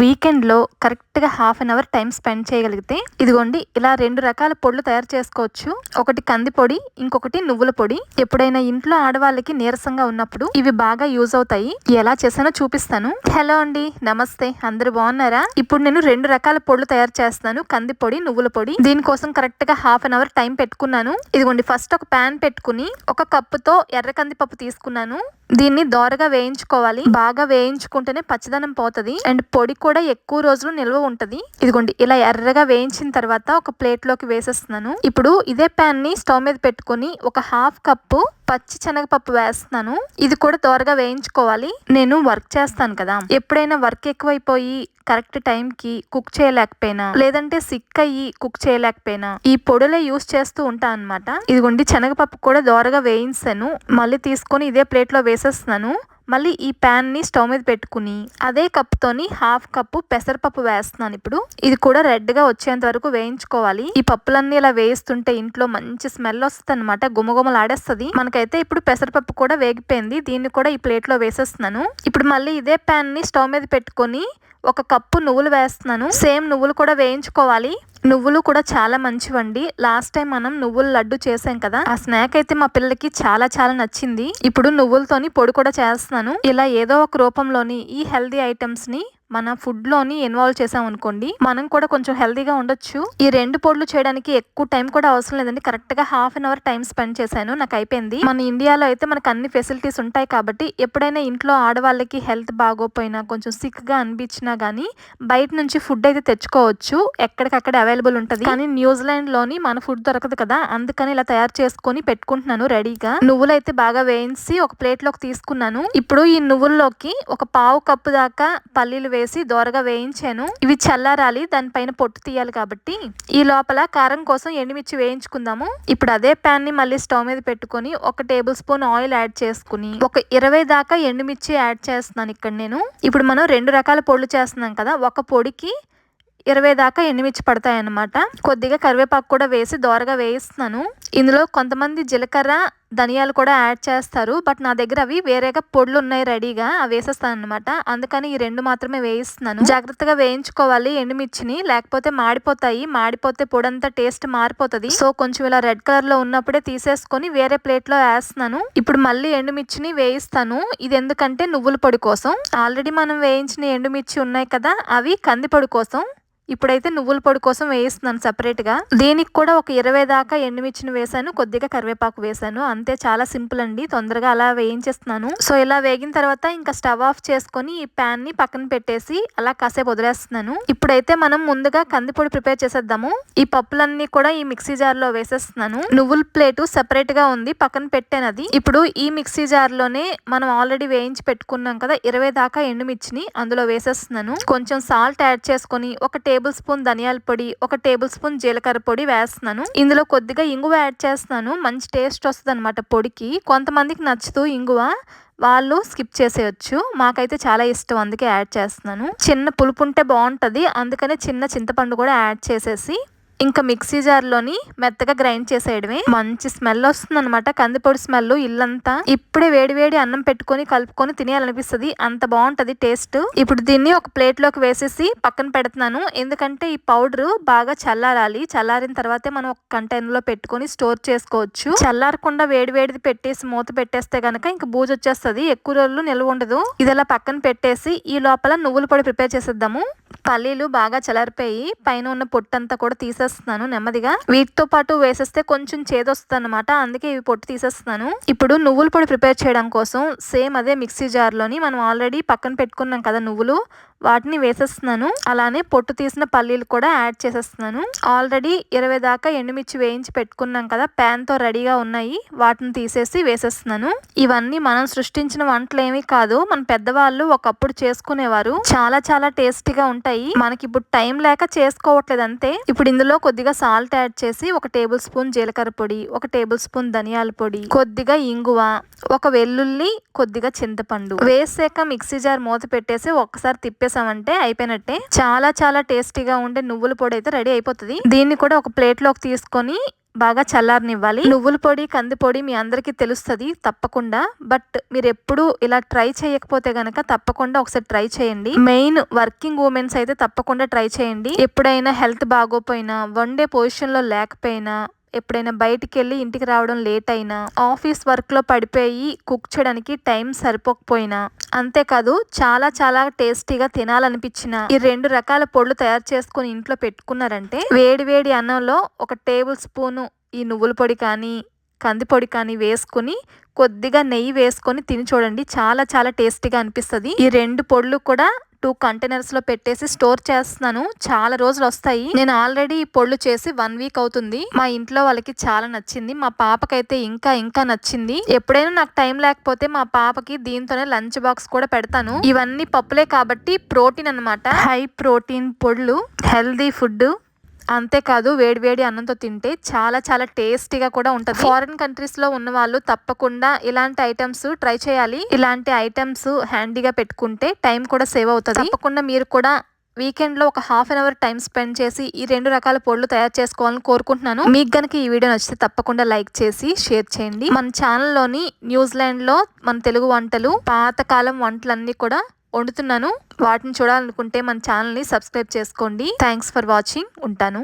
వీకెండ్లో కరెక్ట్గా half an hour time spend చేయగలిగితే ఇదిగోండి ఇలా రెండు రకాల పొడులు తయారు చేసుకోవచ్చు. ఒకటి కంది పొడి ఇంకొకటి నువ్వుల పొడి. ఎప్పుడైనా ఇంట్లో ఆడవాళ్ళకి నీరసంగా ఉన్నప్పుడు ఇవి బాగా యూజ్ అవుతాయి. ఎలా చేసానో చూపిస్తాను. హలో అండి నమస్తే అందరు బాగున్నారా? ఇప్పుడు నేను రెండు రకాల పొడులు తయారు చేస్తాను కంది పొడి నువ్వుల పొడి. దీనికోసం కరెక్ట్గా హాఫ్ అన్ అవర్ టైం పెట్టుకున్నాను. ఇదిగోండి ఫస్ట్ ఒక ప్యాన్ పెట్టుకుని ఒక కప్పుతో ఎర్ర కందిపప్పు తీసుకున్నాను. దీన్ని దోరగా వేయించుకోవాలి. బాగా వేయించుకుంటేనే పచ్చదనం పోతుంది. అండ్ పొడి కూడా ఎక్కువ రోజులు నిల్వ ఉంటుంది. ఇదిగోండి ఇలా ఎర్రగా వేయించిన తర్వాత ఒక ప్లేట్లోకి వేసేస్తున్నాను. ఇప్పుడు ఇదే ప్యాన్ని స్టవ్ మీద పెట్టుకొని ఒక హాఫ్ కప్పు పచ్చి శనగపప్పు వేస్తున్నాను. ఇది కూడా త్వరగా వేయించుకోవాలి. నేను వర్క్ చేస్తాను కదా. ఎప్పుడైనా వర్క్ ఎక్కువైపోయి కరెక్ట్ టైంకి కుక్ చేయలేకపోయినా లేదంటే సిక్ అయ్యి కుక్ చేయలేకపోయినా ఈ పొడులే యూస్ చేస్తూ ఉంటా అనమాట ఇదిగోండి శనగపప్పు కూడా దోరగా వేయించాను. మళ్ళీ తీసుకొని ఇదే ప్లేట్లో వేసేస్తున్నాను. మళ్ళీ ఈ ప్యాన్ని స్టవ్ మీద పెట్టుకుని అదే కప్పుతోని హాఫ్ కప్పు పెసరపప్పు వేస్తున్నాను ఇప్పుడు. ఇది కూడా రెడ్గా వచ్చేంత వరకు వేయించుకోవాలి. ఈ పప్పులన్నీ ఇలా వేస్తుంటే ఇంట్లో మంచి స్మెల్ వస్తుంది అనమాట గుమగుమలాడేస్తుంది. మనకైతే ఇప్పుడు పెసరపప్పు కూడా వేగిపోయింది. దీన్ని కూడా ఈ ప్లేట్లో వేసేస్తున్నాను. ఇప్పుడు మళ్ళీ ఇదే ప్యాన్ని స్టవ్ మీద పెట్టుకొని ఒక కప్పు నువ్వులు వేస్తున్నాను. సేమ్ నువ్వులు కూడా వేయించుకోవాలి. నువ్వులు కూడా చాలా మంచివండి. లాస్ట్ టైం మనం నువ్వుల లడ్డు చేసాం కదా ఆ స్నాక్ అయితే మా పిల్లలకి చాలా చాలా నచ్చింది. ఇప్పుడు నువ్వులతోని పొడి కూడా చేస్తున్నాను. ఇలా ఏదో ఒక రూపంలోని ఈ హెల్దీ ఐటమ్స్ని మన ఫుడ్లోని ఇన్వాల్వ్ చేసాం అనుకోండి మనం కూడా కొంచెం హెల్దీగా ఉండొచ్చు. ఈ రెండు పొడులు చేయడానికి ఎక్కువ టైం కూడా అవసరం లేదండి. కరెక్ట్గా half an hour time spend చేశాను నాకు అయిపోయింది. మన ఇండియాలో అయితే మనకు అన్ని ఫెసిలిటీస్ ఉంటాయి కాబట్టి ఎప్పుడైనా ఇంట్లో ఆడవాళ్ళకి హెల్త్ బాగోపోయినా కొంచెం సిక్గా అనిపించినా గానీ బయట నుంచి ఫుడ్ అయితే తెచ్చుకోవచ్చు. ఎక్కడికక్కడ అవైలబుల్ ఉంటది. కానీ న్యూజిలాండ్లోని మన ఫుడ్ దొరకదు కదా అందుకని ఇలా తయారు చేసుకొని పెట్టుకుంటున్నాను రెడీగా. నువ్వులు అయితే బాగా వేయించి ఒక ప్లేట్లోకి తీసుకున్నాను. ఇప్పుడు ఈ నువ్వుల్లోకి ఒక పావు కప్పు దాకా పల్లీలు వేసి దోరగా వేయించాను. ఇవి చల్లారాలి దానిపైన పొట్టు తీయాలి కాబట్టి. ఈ లోపల కారం కోసం ఎండుమిర్చి వేయించుకుందాము. ఇప్పుడు అదే ప్యాన్ని మళ్ళీ స్టవ్ మీద పెట్టుకొని ఒక టేబుల్ స్పూన్ ఆయిల్ యాడ్ చేసుకుని ఒక ఇరవై దాకా ఎండుమిర్చి యాడ్ చేస్తున్నాను ఇక్కడ నేను. ఇప్పుడు మనం రెండు రకాల పొడులు చేస్తున్నాం కదా ఒక పొడికి ఇరవై దాకా ఎండుమిర్చి పడతాయి అన్నమాట కొద్దిగా కరివేపాకు కూడా వేసి దోరగా వేయిస్తున్నాను. ఇందులో కొంతమంది జీలకర్ర ధనియాలు కూడా యాడ్ చేస్తారు. బట్ నా దగ్గర అవి వేరేగా పొడులు ఉన్నాయి రెడీగా. అవి వేసేస్తాను అనమాట అందుకని ఈ రెండు మాత్రమే వేయిస్తున్నాను. జాగ్రత్తగా వేయించుకోవాలి. ఎండుమిర్చిని లేకపోతే మాడిపోతాయి. మాడిపోతే పొడంతా టేస్ట్ మారిపోతుంది. సో కొంచెం ఇలా రెడ్ కలర్లో ఉన్నప్పుడే తీసేసుకొని వేరే ప్లేట్లో వేస్తున్నాను. ఇప్పుడు మళ్ళీ ఎండుమిర్చిని వేయిస్తాను. ఇది ఎందుకంటే నువ్వుల పొడి కోసం. ఆల్రెడీ మనం వేయించిన ఎండుమిర్చి ఉన్నాయి కదా అవి కంది పొడి కోసం. ఇప్పుడైతే నువ్వుల పొడి కోసం వేయిస్తున్నాను సపరేట్గా. గా దీనికి కూడా ఒక ఇరవై దాకా ఎండుమిర్చిని వేసాను కొద్దిగా కరివేపాకు వేసాను అంతే చాలా సింపుల్ అండి. తొందరగా అలా వేయించేస్తున్నాను. సో ఇలా వేగిన తర్వాత ఇంకా స్టవ్ ఆఫ్ చేసుకొని ఈ ప్యాన్ని పక్కన పెట్టేసి అలా కాసేపు వదిలేస్తున్నాను. ఇప్పుడైతే మనం ముందుగా కందిపొడి ప్రిపేర్ చేసేద్దాము. ఈ పప్పులన్నీ కూడా ఈ మిక్సీ జార్లో వేసేస్తున్నాను. నువ్వుల ప్లేటు సెపరేట్గా ఉంది. పక్కన పెట్టాను అది. ఇప్పుడు ఈ మిక్సీ జార్లోనే మనం ఆల్రెడీ వేయించి పెట్టుకున్నాం కదా ఇరవై దాకా ఎండుమిర్చిని అందులో వేసేస్తున్నాను. కొంచెం సాల్ట్ యాడ్ చేసుకొని ఒక టేబుల్ టేబుల్ స్పూన్ ధనియాల పొడి ఒక టేబుల్ స్పూన్ జీలకర్ర పొడి వేస్తున్నాను. ఇందులో కొద్దిగా ఇంగువ యాడ్ చేస్తున్నాను. మంచి టేస్ట్ వస్తుంది అనమాట పొడికి. కొంతమందికి నచ్చుతూ ఇంగువ. వాళ్ళు స్కిప్ చేసేయచ్చు. మాకైతే చాలా ఇష్టం అందుకే యాడ్ చేస్తున్నాను. చిన్న పులుపు ఉంటే బాగుంటుంది. అందుకనే చిన్న చింతపండు కూడా యాడ్ చేసేసి ఇంకా మిక్సీ జార్లోని మెత్తగా గ్రైండ్ చేసేయడమే. మంచి స్మెల్ వస్తుంది అనమాట కందిపొడి స్మెల్ ఇల్లంతా. ఇప్పుడే వేడి వేడి అన్నం పెట్టుకొని కలుపుకొని తినేయాలనిపిస్తుంది. అంత బాగుంటది టేస్ట్. ఇప్పుడు దీన్ని ఒక ప్లేట్లోకి వేసేసి పక్కన పెడుతున్నాను. ఎందుకంటే ఈ పౌడర్ బాగా చల్లారాలి. చల్లారిన తర్వాతే మనం ఒక కంటైనర్లో పెట్టుకొని స్టోర్ చేసుకోవచ్చు. చల్లారకుండా వేడి వేడిది పెట్టేసి మూత పెట్టేస్తే గనక ఇంకా బూజు వచ్చేస్తుంది. ఎక్కువ రోజులు నిల్వ ఉండదు. ఇది అలా పక్కన పెట్టేసి ఈ లోపల నువ్వుల పొడి ప్రిపేర్ చేసేద్దాము. పల్లీలు బాగా చల్లారిపోయి పైన ఉన్న పొట్టంతా కూడా తీసేస్తున్నాను నెమ్మదిగా. వీటితో పాటు వేసేస్తే కొంచెం చేదొస్తుంది అనమాట అందుకే ఇవి పొట్టు తీసేస్తున్నాను. ఇప్పుడు నువ్వుల పొడి ప్రిపేర్ చేయడం కోసం సేమ్ అదే మిక్సీ జార్లోని మనం ఆల్రెడీ పక్కన పెట్టుకున్నాం కదా నువ్వులు. వాటిని వేసేస్తున్నాను. అలానే పొట్టు తీసిన పల్లీలు కూడా యాడ్ చేసేస్తున్నాను. ఆల్రెడీ ఇరవై దాకా ఎండుమిర్చి వేయించి పెట్టుకున్నాం కదా ప్యాన్తో రెడీగా ఉన్నాయి. వాటిని తీసేసి వేసేస్తున్నాను. ఇవన్నీ మనం సృష్టించిన వంటలు ఏమీ కాదు. మన పెద్దవాళ్ళు ఒకప్పుడు చేసుకునేవారు. చాలా చాలా టేస్టీగా ఉంటాయి. మనకి ఇప్పుడు టైం లేక చేసుకోవట్లేదు అంతే. ఇప్పుడు ఇందులో కొద్దిగా సాల్ట్ యాడ్ చేసి ఒక టేబుల్ స్పూన్ జీలకర్ర పొడి ఒక టేబుల్ స్పూన్ ధనియాల పొడి కొద్దిగా ఇంగువ ఒక వెల్లుల్లి కొద్దిగా చింతపండు. వేసాక మిక్సీ జార్ మూత పెట్టేసి ఒక్కసారి పెట్టేసామంటే అయిపోయినట్టే. చాలా చాలా టేస్టీగా ఉండే నువ్వుల పొడి అయితే రెడీ అయిపోతుంది. దీన్ని కూడా ఒక ప్లేట్లోకి తీసుకొని బాగా చల్లారనివ్వాలి. నువ్వుల పొడి కంది పొడి మీ అందరికీ తెలుస్తుంది తప్పకుండా. బట్ మీరు ఎప్పుడు ఇలా ట్రై చేయకపోతే గనక తప్పకుండా ఒకసారి ట్రై చేయండి. మెయిన్ వర్కింగ్ ఉమెన్స్ అయితే తప్పకుండా ట్రై చేయండి. ఎప్పుడైనా హెల్త్ బాగోపోయినా వండే పొజిషన్లో లేకపోయినా ఎప్పుడైనా బయటికి వెళ్ళి ఇంటికి రావడం లేట్ అయినా ఆఫీస్ వర్క్లో పడిపోయి కుక్ చేయడానికి టైం సరిపోకపోయినా అంతేకాదు చాలా చాలా టేస్టీగా తినాలనిపించిన ఈ రెండు రకాల పొడులు తయారు చేసుకుని ఇంట్లో పెట్టుకున్నారంటే వేడి వేడి అన్నంలో ఒక టేబుల్ స్పూను ఈ నువ్వుల పొడి కానీ కందిపొడి కానీ వేసుకుని కొద్దిగా నెయ్యి వేసుకొని తిని చూడండి. చాలా చాలా టేస్టీగా అనిపిస్తుంది. ఈ రెండు పొడులు కూడా టూ కంటైనర్స్లో పెట్టేసి స్టోర్ చేస్తున్నాను. చాలా రోజులు వస్తాయి. నేను ఆల్రెడీ ఈ పొళ్ళు చేసి వన్ వీక్ అవుతుంది. మా ఇంట్లో వాళ్ళకి చాలా నచ్చింది. మా పాపకైతే ఇంకా ఇంకా నచ్చింది. ఎప్పుడైనా నాకు టైం లేకపోతే మా పాపకి దీంతోనే లంచ్ బాక్స్ కూడా పెడతాను. ఇవన్నీ పప్పులే కాబట్టి ప్రోటీన్ అన్నమాట. హై ప్రోటీన్ పొళ్ళు హెల్దీ ఫుడ్ అంతేకాదు వేడివేడి అన్నంతో తింటే చాలా చాలా టేస్టీగా కూడా ఉంటుంది. ఫారిన్ కంట్రీస్లో ఉన్న వాళ్ళు తప్పకుండా ఇలాంటి ఐటమ్స్ ట్రై చేయాలి. ఇలాంటి ఐటమ్స్ హ్యాండీగా పెట్టుకుంటే టైం కూడా సేవ్ అవుతుంది. తప్పకుండా మీరు కూడా వీకెండ్లో ఒక half an hour time spend చేసి ఈ రెండు రకాల పొడులు తయారు చేసుకోవాలని కోరుకుంటున్నాను. మీకు గనక ఈ వీడియో నచ్చితే తప్పకుండా లైక్ చేసి షేర్ చేయండి. మన ఛానల్లోని న్యూజిలాండ్లో మన తెలుగు వంటలు పాతకాలం వంటలన్నీ కూడా వండుతున్నాను. వాటిని చూడాలనుకుంటే మన ఛానల్ని సబ్స్క్రైబ్ చేసుకోండి. Thanks for watching. ఉంటాను.